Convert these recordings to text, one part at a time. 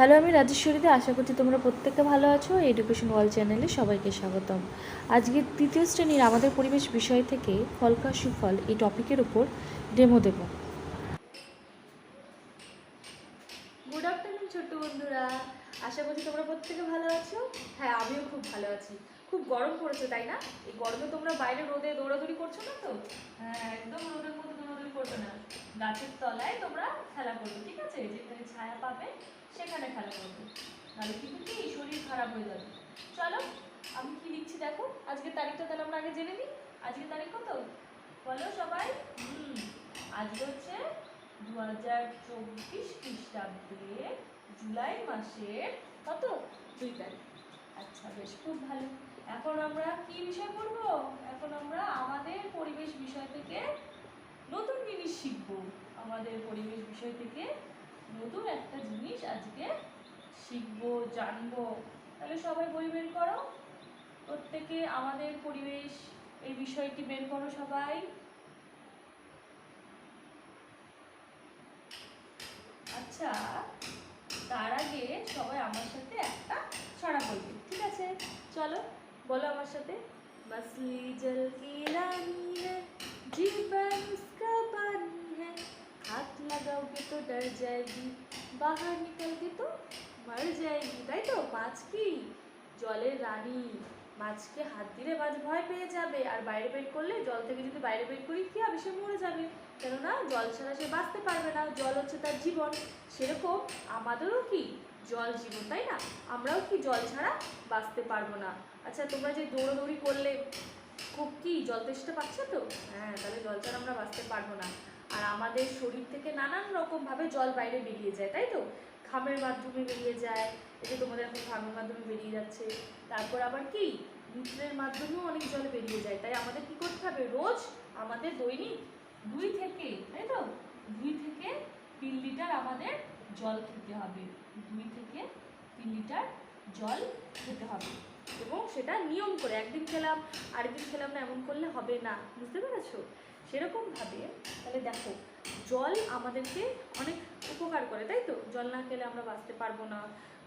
Hello আমি রাজেশ্বরীতে। আশা করছি তোমরা প্রত্যেকে ভালো আছো। এডুকেশন ওয়ার্ল্ড চ্যানেলে সবাইকে স্বাগতম। আজকে তৃতীয় শ্রেণির আমাদের পরিবেশ বিষয় থেকে ফলকা সুফল এই টপিকের উপর ডেমো দেব। গুড আফটারনুন ছোট্ট বন্ধুরা। আশা করছি তোমরা প্রত্যেকে ভালো আছো। হ্যাঁ আমিও খুব ভালো আছি। খুব গরম পড়েছে তাই না? এই গরমে তোমরা বাইরে রোদে দৌড়াদৌড়ি করছ না তো? হ্যাঁ একদম রোদের মধ্যে দৌড়াদৌড়ি করবে না। গাছের তলায় তোমরা খেলা করবে ঠিক আছে? যেখানে ছায়া পাবে সেখানে খেলা করবে। নাহলে কিন্তু কি শরীর খারাপ হয়ে যাবে। চলো, আমি কি লিখছি দেখো? আজকের তারিখটা তাহলে আমরা আগে জেনে নিই। আজকের তারিখ কত? বলো সবাই। হুম, আজকে হচ্ছে দু হাজার চব্বিশ খ্রিস্টাব্দে জুলাই মাসের কত? দুই তারিখ। আচ্ছা বেশ, খুব ভালো। এখন আমরা কি বিষয় পড়ব? এখন আমরা আমাদের পরিবেশ বিষয় থেকে নতুন জিনিস শিখব। আমাদের পরিবেশ বিষয় থেকে নতুন একটা জিনিস আজকে শিখবো জানবো তাহলে সবাই বই বের করো প্রত্যেকে আমাদের পরিবেশ এই বিষয়টি বের করো সবাই আচ্ছা তার আগে সবাই আমার সাথে একটা ছড়া বলবে ঠিক আছে চলো বলো আমার সাথে मछली जल की रानी है जीवन उसका पानी হাত লাগাওগে তো ডর যায়গি, বাহার নিকলগে তো মর যায়গি, তাই তো? মাছ কি? জলের রানী। মাছকে হাত দিলে মাছ ভয় পেয়ে যাবে। আর বাইরে বের করলে জল থেকে যদি বাইরে বের করি, কি হবে? সে মরে যাবে। কেননা জল ছাড়া সে বাঁচতে পারবে না। জল হচ্ছে তার জীবন। সেরকম আমাদেরও কি জল জীবন, তাই না? আমরাও কি জল ছাড়া বাঁচতে পারব না? আচ্ছা তোমরা যে দৌড়াদৌড়ি করলে, খুব কি জল তেষ্টা পাচ্ছে তো? হ্যাঁ তাহলে জল ছাড়া আমরা বাঁচতে পারব না। আর আমাদের শরীর থেকে নানান রকমভাবে জল বাইরে বেরিয়ে যায়, তাই তো? ঘামের মাধ্যমে বেরিয়ে যায়, এই যে তোমাদের এখন ঘামের মাধ্যমে বেরিয়ে যাচ্ছে। তারপর আবার কি? মূত্রের মাধ্যমেও অনেক জল বেরিয়ে যায়। তাই আমাদের কি করতে হবে? রোজ আমাদের দৈনিক দুই থেকে, তাই তো? দুই থেকে তিন লিটার আমাদের জল খেতে হবে। দুই থেকে তিন লিটার জল খেতে হবে। এবং সেটা নিয়ম করে একদিন খেলাম, আরেকদিন খেলাম না, এমন করলে হবে না। বুঝতে পেরেছ? সেরকমভাবে তাহলে দেখো, জল আমাদেরকে অনেক উপকার করে, তাই তো? জল না খেলে আমরা বাঁচতে পারব না।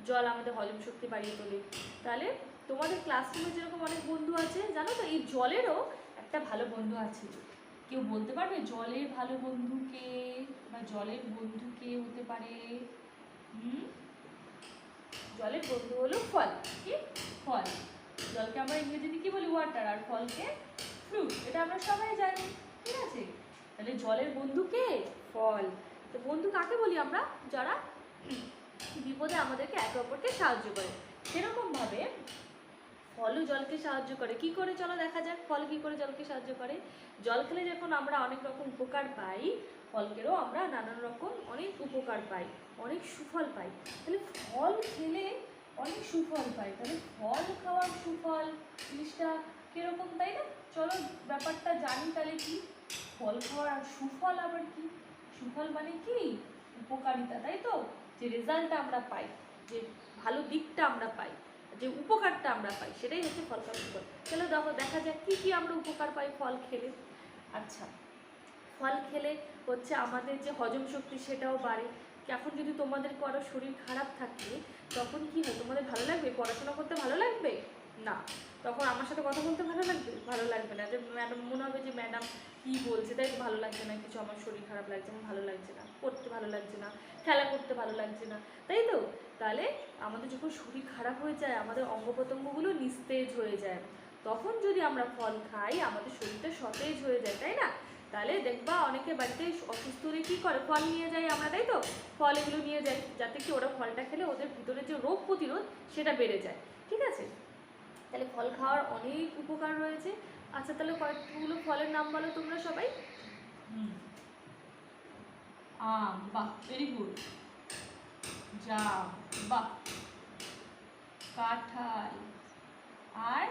জল আমাদের হজম শক্তি বাড়িয়ে তোলে। তাহলে তোমাদের ক্লাসরুমে যেরকম অনেক বন্ধু আছে, জানো তো? এই জলেরও একটা ভালো বন্ধু আছে। কেউ বলতে পারবে জলের ভালো বন্ধু কে বা জলের বন্ধু কে হতে পারে? হুম? জলের বন্ধু হলো ফল। কি? ফল। জলকে আমরা ইংরেজিতে কি বলি? ওয়াটার আর ফলকে ফ্রুট এটা আমরা সবাই জানি। ঠিক আছে? তাহলে জলের বন্ধু কে ফল। তো বন্ধু কাকে বলি আমরা? যারা বিপদে আমাদেরকে একে অপরকে সাহায্য করে। সেরকমভাবে ফলও জলকে সাহায্য করে। কি করে? চলো দেখা যাক ফল কি করে জলকে সাহায্য করে। জল খেলে যখন আমরা অনেক রকম উপকার পাই, ফলকেরও আমরা নানান রকম অনেক উপকার পাই, অনেক সুফল পাই। তাহলে ফল খেলে অনেক সুফল পাই। তাহলে ফল খাওয়ার সুফল, জিনিসটা কীরকম, তাই না? চলো ব্যাপারটা জানি, তাহলে কি? ফল খাওয়ার আর সুফল আবার কি? সুফল মানে কি? উপকারিতা, তাই তো? যে রেজাল্টটা আমরা পাই, যে ভালো দিকটা আমরা পাই, যে উপকারটা আমরা পাই, সেটাই হচ্ছে ফল খাওয়ার সুফল। চলো দেখো, দেখা যাক কি কি আমরা উপকার পাই ফল খেলে। আচ্ছা ফল খেলে হচ্ছে আমাদের যে হজম শক্তি সেটাও বাড়ে। এখন যদি তোমাদের কারও শরীর খারাপ থাকে, তখন কি হয়? তোমাদের ভালো লাগবে? পড়াশোনা করতে ভালো লাগবে? না। তখন আমার সাথে কথা বলতে ভালো লাগবে? ভালো লাগবে না। যে ম্যাডাম, মনে হবে যে ম্যাডাম কী বলছে? তাই ভালো লাগছে না। কিছু আমার শরীর খারাপ লাগছে, আমার ভালো লাগছে না। পড়তে ভালো লাগছে না। খেলা করতে ভালো লাগছে না। তাই তো? তাহলে আমাদের যখন শরীর খারাপ হয়ে যায়, আমাদের অঙ্গ প্রত্যঙ্গগুলো নিস্তেজ হয়ে যায়। তখন যদি আমরা ফল খাই, আমাদের শরীরটা সতেজ হয়ে যায়, তাই না? তাহলে দেখবা অনেকে বাড়িতে অসুস্থ হলে কী করে? ফল নিয়ে যাই আমরা, তাই তো? ফল এগুলো নিয়ে যাই যাতে কি ওরা ফলটা খেলে ওদের ভিতরে যে রোগ প্রতিরোধ সেটা বেড়ে যায়। ঠিক আছে? তাহলে ফল খাওয়ার অনেক উপকার রয়েছে। আচ্ছা তাহলে কয়েকগুলো ফলের নাম বলো তোমরা সবাই। আম, বাহ ভেরি গুড জাম, বাহ। কাঁঠাল আর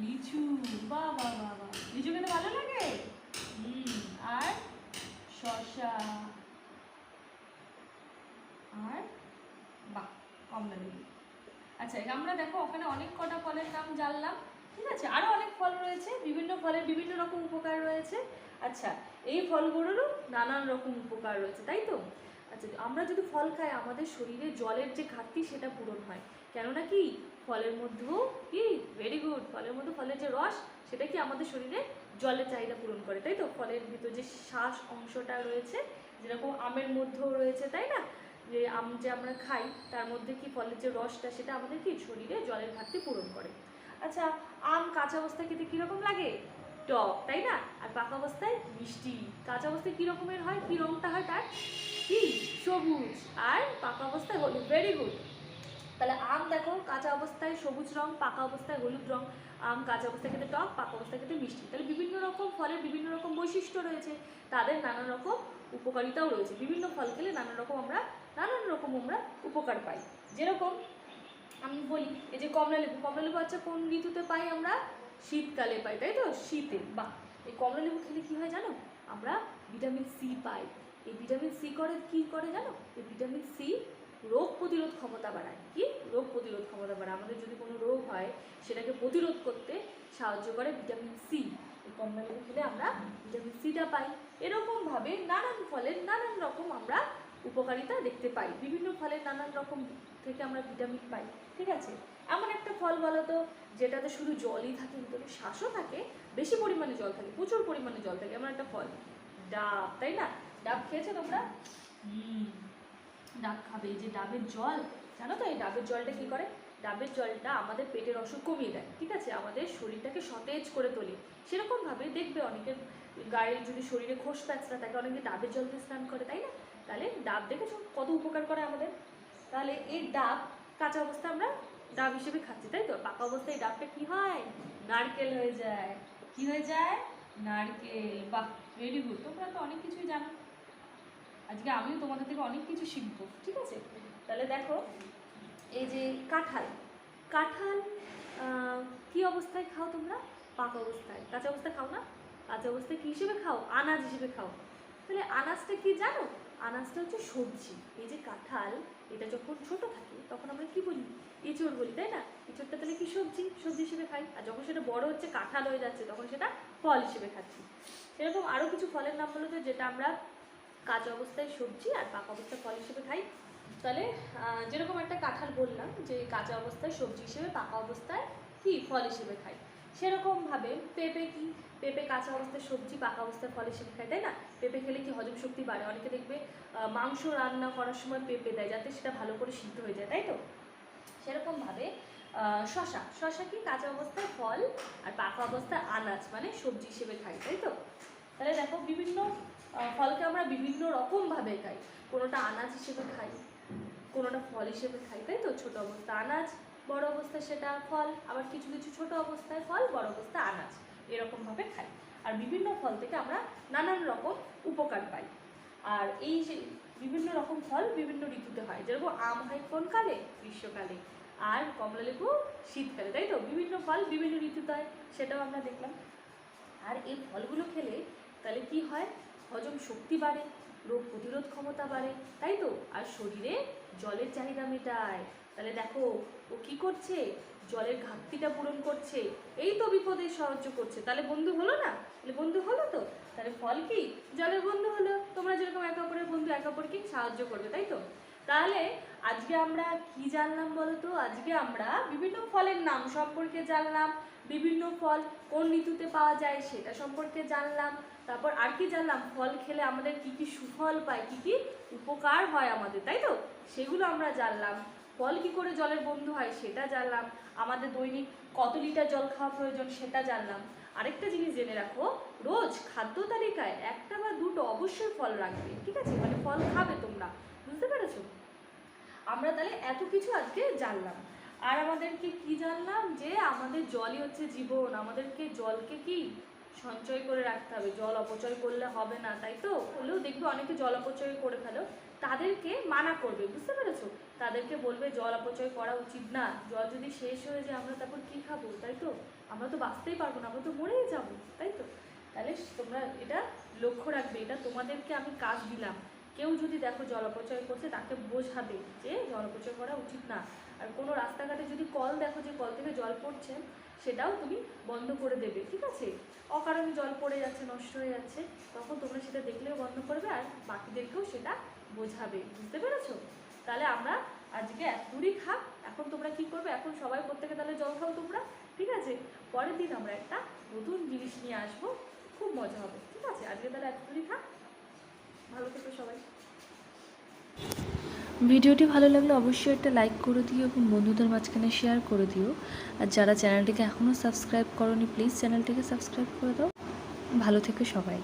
লিচু, বাহ বাহ বাহ বাহ। লিচু খেতে ভালো লাগে? হুম, আর শসা আর, বাহ, কমলা লেবু। আচ্ছা আমরা দেখো ওখানে অনেক কটা ফলের নাম জানলাম, ঠিক আছে? আরও অনেক ফল রয়েছে, বিভিন্ন ফলের বিভিন্ন রকম উপকার রয়েছে। আচ্ছা এই ফলগুলোরও নানান রকম উপকার রয়েছে, তাই তো? আচ্ছা আমরা যদি ফল খাই, আমাদের শরীরে জলের যে ঘাটতি, সেটা পূরণ হয়। কেননা কি? ফলের মধ্যেও কি? ভেরি গুড ফলের মধ্যে ফলের যে রস, সেটা কি আমাদের শরীরে জলের চাহিদা পূরণ করে, তাই তো? ফলের ভিতর যে শ্বাস অংশটা রয়েছে, যেরকম আমের মধ্যেও রয়েছে, তাই না? যে আম যে আমরা খাই, তার মধ্যে কি ফলের যে রসটা, সেটা আমাদের কি? শরীরে জলের ঘাটতি পূরণ করে। আচ্ছা আম কাঁচা অবস্থায় খেতে কীরকম লাগে? টক, তাই না? আর পাকা অবস্থায় মিষ্টি। কাঁচা অবস্থায় কী রকমের হয়? কী রঙটা হয় তার? কি? সবুজ। আর পাকা অবস্থায় হলুদ। ভেরি গুড তাহলে আম দেখো, কাঁচা অবস্থায় সবুজ রং, পাকা অবস্থায় হলুদ রং। আম কাঁচা অবস্থায় খেতে টক, পাকা অবস্থায় খেতে মিষ্টি। তাহলে বিভিন্ন রকম ফলের বিভিন্ন রকম বৈশিষ্ট্য রয়েছে। তাদের নানা রকম উপকারিতাও রয়েছে। বিভিন্ন ফল খেলে নানা রকম আমরা নানান রকম আমরা উপকার পাই। যেরকম আমি বলি, এই যে কমলা লেবু কমলা লেবু আচ্ছা কোন ঋতুতে পাই আমরা? শীতকালে পাই, তাই তো? শীতে বা এই কমলা লেবু খেলে কী হয় জানো? আমরা ভিটামিন সি পাই। এই ভিটামিন সি করে কী করে জানো? এই ভিটামিন সি রোগ প্রতিরোধ ক্ষমতা বাড়ায়। কি? রোগ প্রতিরোধ ক্ষমতা বাড়ায়। আমাদের যদি কোনো রোগ হয়, সেটাকে প্রতিরোধ করতে সাহায্য করে ভিটামিন সি। এই কমলা লেবু খেলে আমরা ভিটামিন সিটা পাই। এরকমভাবে নানান ফলের নানান রকম আমরা উপকারিতা দেখতে পাই। বিভিন্ন ফলের নানান রকম থেকে আমরা ভিটামিন পাই ঠিক আছে? এমন একটা ফল বলো তো যেটাতে শুধু জলই থাকে ভিতরে শ্বাসও থাকে বেশি পরিমাণে জল থাকে প্রচুর পরিমাণে জল থাকে এমন একটা ফল। ডাব তাই না? ডাব খেয়েছো তোমরা? ডাব খাবে এই যে ডাবের জল জানো তো এই ডাবের জলটা কি করে? ডাবের জলটা আমাদের পেটের অসুখ কমিয়ে দেয় ঠিক আছে? আমাদের শরীরটাকে সতেজ করে তোলে। সেরকমভাবে দেখবে অনেকের গায়ে যদি শরীরে খোস প্যাঁচটা থাকে অনেকে ডাবের জল দিয়ে স্নান করে তাই না? তাহলে ডাব দেখেছ? কত উপকার করে আমাদের? তাহলে এই ডাব কাঁচা অবস্থায় আমরা ডাব হিসেবে খাচ্ছি, তাই তো? পাকা অবস্থায় এই ডাবটা কি হয়? নারকেল হয়ে যায়। কি হয়ে যায়? নারকেল। বাহ ভেরি গুড তোমরা তো অনেক কিছুই জানো। আজকে আমিও তোমাদের থেকে অনেক কিছু শিখব, ঠিক আছে? তাহলে দেখো, এই যে কাঁঠাল। কাঁঠাল কি অবস্থায় খাও তোমরা? পাকা অবস্থায়। কাঁচা অবস্থায় খাও না? কাঁচা অবস্থায় কী হিসেবে খাও? আনাজ হিসেবে খাও। তাহলে আনাজটা কি জানো? আনাজটা হচ্ছে সবজি। এই যে কাঁঠাল, এটা যখন ছোট থাকে, তখন আমরা কি বলি? এঁচড় বলি, তাই না? এঁচড়টা তাহলে কি সবজি? সবজি হিসেবে খাই। আর যখন সেটা বড় হচ্ছে, কাঁঠাল হয়ে যাচ্ছে, তখন সেটা ফল হিসেবে খাচ্ছি। সেরকম আরও কিছু ফলের নাম বলো তো, যেটা আমরা কাঁচা অবস্থায় সবজি আর পাকা অবস্থায় ফল হিসেবে খাই। তাহলে যেরকম একটা কাঁঠাল বললাম, যে কাঁচা অবস্থায় সবজি হিসেবে, পাকা অবস্থায় কি ফল হিসেবে খাই? সেরকমভাবে পেঁপে কি, পেঁপে কাঁচা অবস্থায় সবজি, পাকা অবস্থায় ফল হিসেবে খায় তাই না? পেঁপে খেলে কি হজম শক্তি বাড়ে? অনেকে দেখবে মাংস রান্না করার সময় পেঁপে দেয় যাতে সেটা ভালো করে সিদ্ধ হয়ে যায়, তাই তো? সেরকমভাবে শশা শশা কি কাঁচা অবস্থায় ফল আর পাকা অবস্থায় আনাজ মানে সবজি হিসেবে খাই, তাই তো? তাহলে দেখো, বিভিন্ন ফলকে আমরা বিভিন্ন রকমভাবে খাই। কোনোটা আনাজ হিসেবে খাই, কোনোটা ফল হিসেবে খাই, তাই তো? ছোট অবস্থা আনাজ বড় অবস্থায় সেটা ফল, আবার কিছু কিছু ছোট অবস্থায় ফল, বড় অবস্থায় আনাজ। এরকমভাবে খাই। আর বিভিন্ন ফল থেকে আমরা নানান রকম উপকার পাই। আর এই যে বিভিন্ন রকম ফল বিভিন্ন ঋতুতে হয়। যেরকম আম হয় কোন কালে গ্রীষ্মকালে। আর কমলা লেবু শীতকালে, তাই তো? বিভিন্ন ফল বিভিন্ন ঋতুতে হয়, সেটাও আমরা দেখলাম। আর এই ফলগুলো খেলে তাহলে কি হয়? হজম শক্তি বাড়ে। রোগ প্রতিরোধ ক্ষমতা বাড়ে, তাই তো? আর শরীরে জলের চাহিদা মেটায়। তাহলে দেখো, ও কি করছে? জলের ঘাটতিটা পূরণ করছে। এই তো বিপদে সাহায্য করছে। তাহলে বন্ধু হলো না? তাহলে বন্ধু হলো তো? তাহলে ফল কি? জলের বন্ধু হলো। তোমরা যেরকম একে অপরের বন্ধু, একে অপরকে সাহায্য করবে, তাই তো? তাহলে আজকে আমরা কি জানলাম বলো তো আজকে আমরা বিভিন্ন ফলের নাম সম্পর্কে জানলাম। বিভিন্ন ফল কোন ঋতুতে পাওয়া যায় সেটা সম্পর্কে জানলাম। তারপর আর কি জানলাম? ফল খেলে আমাদের কি কি সুফল পায়, কি কি উপকার হয় আমাদের, তাই তো? সেগুলো আমরা জানলাম। ফল কি করে জলের বন্ধু হয় সেটা জানলাম। আমাদের দৈনিক কত লিটার জল খাওয়া প্রয়োজন সেটা জানলাম। আরেকটা জিনিস জেনে রাখো, রোজ খাদ্য তালিকায় একটা বা দুটো অবশ্যই ফল রাখবে, ঠিক আছে? মানে ফল খাবে তোমরা, বুঝতে পেরেছ? আমরা তাহলে এত কিছু আজকে জানলাম। আর আমাদেরকে কি জানলাম? যে আমাদের জলই হচ্ছে জীবন। আমাদেরকে জলকে কি? সঞ্চয় করে রাখতে হবে। জল অপচয় করলে হবে না, তাই তো? হলেও দেখবে অনেকে জল অপচয় করে ফেলো। তাদেরকে মানা করবে, বুঝতে পেরেছ? তাদেরকে বলবে, জল অপচয় করা উচিত না। জল যদি শেষ হয়ে যায়, আমরা তারপর কি খাব? তাই তো? আমরা তো বাঁচতেই পারব না, আমরা তো মরেই যাব, তাই তো? তাহলে তোমরা এটা লক্ষ্য রাখবে। এটা তোমাদেরকে আমি কাজ দিলাম। কেউ যদি দেখো জল অপচয় করছে, তাকে বোঝাবে যে জল অপচয় করা উচিত না। আর কোনো রাস্তাঘাটে যদি কল দেখো যে কল থেকে জল পড়ছে, সেটাও তুমি বন্ধ করে দেবে, ঠিক আছে? অকারণে জল পড়ে যাচ্ছে, নষ্ট হয়ে যাচ্ছে, তখন তোমরা সেটা দেখলেও বন্ধ করবে আর বাকিদেরকেও সেটা বোঝাবে, বুঝতে পেরেছ? তাহলে আমরা আজকে এক দূরই খাক এখন তোমরা কি করবে? এখন সবাই প্রত্যেকে তাহলে জল খাও তোমরা, ঠিক আছে? পরের দিন আমরা একটা নতুন জিনিস নিয়ে আসব, খুব মজা হবে, ঠিক আছে? আজকে তাহলে এক দূরই খাক ভালো থেকো সবাই। ভিডিওটি ভালো লাগলে অবশ্যই একটা লাইক করে দিও এবং বন্ধুদের মাঝখানে শেয়ার করে দিও। আর যারা চ্যানেলটিকে এখনও সাবস্ক্রাইব করনি প্লিজ চ্যানেলটিকে সাবস্ক্রাইব করে দাও। ভালো থেকো সবাই।